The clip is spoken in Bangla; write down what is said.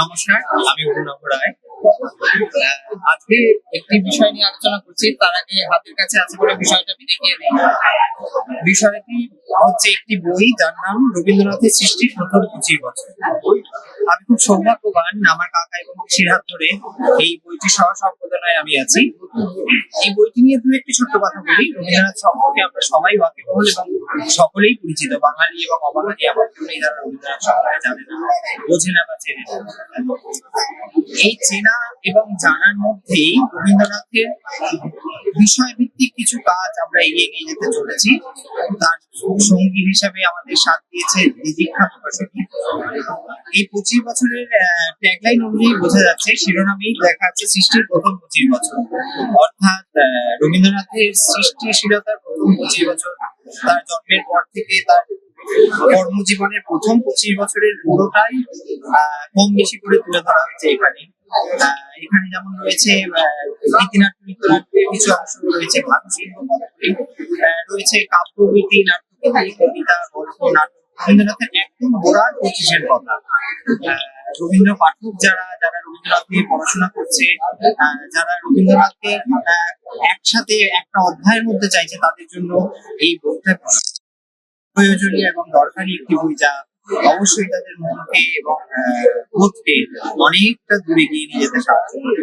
নমস্কার, আমি অরুণাভ রায়। আজকে একটি বিষয় নিয়ে আলোচনা করছি, তার আগে হাতের কাছে আছে বলে বিষয়টা আমি দেখিয়ে দিই। বিষয়টি হচ্ছে একটি বই যার নাম রবীন্দ্রনাথের সৃষ্টির প্রথম পঁচিশ বছর। আমি খুব সৌভাগ্যবান আমার কাকা এবং পিসির এই বইটি সহ সম্পাদনায় আমি আছি। এই বইটি নিয়ে দু একটি ছোট্ট কথা বলি। রবীন্দ্রনাথ সম্পর্কে আমরা সবাই ওয়াকিবহল এবং সকলেই পরিচিত। বাঙালি এবং অবাঙালি এমন কেউ নেই যারা রবীন্দ্রনাথ সম্পর্কে জানে না, বোঝে না বা চেনে না। এই চেনা এবং জানার মধ্যেই রবীন্দ্রনাথের বিষয়ভিত্তিক কিছু কাজ আমরা এগিয়ে নিয়ে যেতে চলেছি। তার সঙ্গী হিসাবে আমাদের সাথ দিয়েছে দিদিক্ষা প্রকাশনী এই পঁচিশ বছরের ট্যাগলাইন অনুযায়ী বোঝা যাচ্ছে শিরোনামেই লেখা আছে সৃষ্টির প্রথম পঁচিশ বছর। অর্থাৎ রবীন্দ্রনাথের সৃষ্টিশীলতার প্রথম পঁচিশ বছর। তার জন্মের পর থেকে তার কর্মজীবনের প্রথম পঁচিশ বছরের পুরোটাই কম বেশি করে তুলে ধরা হয়েছে এখানে। এখানে যেমন রয়েছে আহ, গীতিনাট্য নৃত্যনাট্যের কিছু অংশ রয়েছে আহ, রয়েছে কাব্যগীতি নাট্যগীতি কবিতা গল্প নাটক রবীন্দ্রনাথের একদম গোড়ার পঁচিশের কথা রবীন্দ্র পাঠক যারা যারা রবীন্দ্রনাথ নিয়ে পড়াশোনা করছে যারা রবীন্দ্রনাথকে একসাথে একটা অধ্যায়ের মধ্যে চাইছে তাদের জন্য এই বইটা প্রয়োজনীয় এবং দরকারি একটি বই যা অবশ্যই তাদের মনকে এবং বোধকে অনেকটা দূরে গিয়ে নিয়ে যেতে সাহায্য করবে।